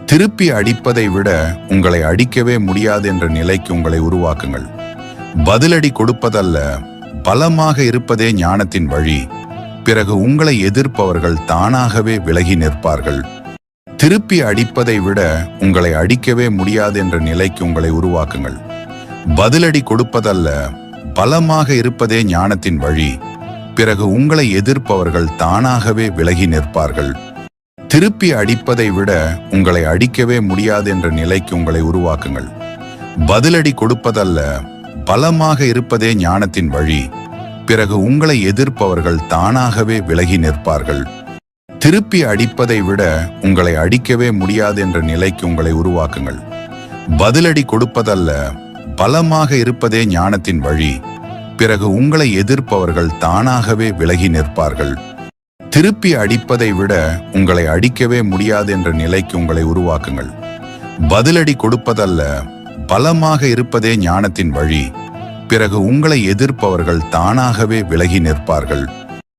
திருப்பி அடிப்பதை விட உங்களை அடிக்கவே முடியாது என்ற நிலைக்கு உங்களை உருவாக்குங்கள். பதிலடி கொடுப்பதல்ல பலமாக இருப்பதே ஞானத்தின் வழி. பிறகு உங்களை எதிர்ப்பவர்கள் தானாகவே விலகி நிற்பார்கள். திருப்பி அடிப்பதை விட உங்களை அடிக்கவே முடியாது என்ற நிலைக்கு உங்களை உருவாக்குங்கள். பதிலடி கொடுப்பதல்ல பலமாக இருப்பதே ஞானத்தின் வழி. பிறகு உங்களை எதிர்ப்பவர்கள் தானாகவே விலகி நிற்பார்கள். திருப்பி அடிப்பதை விட உங்களை அடிக்கவே முடியாது என்ற நிலைக்கு உங்களை உருவாக்குங்கள். பதிலடி கொடுப்பதல்ல பலமாக இருப்பதே ஞானத்தின் வழி. பிறகு உங்களை எதிர்ப்பவர்கள் தானாகவே விலகி நிற்பார்கள். திருப்பி அடிப்பதை விட உங்களை அடிக்கவே முடியாது என்ற நிலைக்கு உங்களை உருவாக்குங்கள். பதிலடி கொடுப்பதல்ல பலமாக இருப்பதே ஞானத்தின் வழி. பிறகு உங்களை எதிர்ப்பவர்கள் தானாகவே விலகி நிற்பார்கள். திருப்பி அடிப்பதை விட உங்களை அடிக்கவே முடியாது என்ற நிலைக்கு உங்களை உருவாக்குங்கள். பதிலடி கொடுப்பதல்ல பலமாக இருப்பதே ஞானத்தின் வழி. பிறகு உங்களை எதிர்ப்பவர்கள் தானாகவே விலகி நிற்பார்கள்.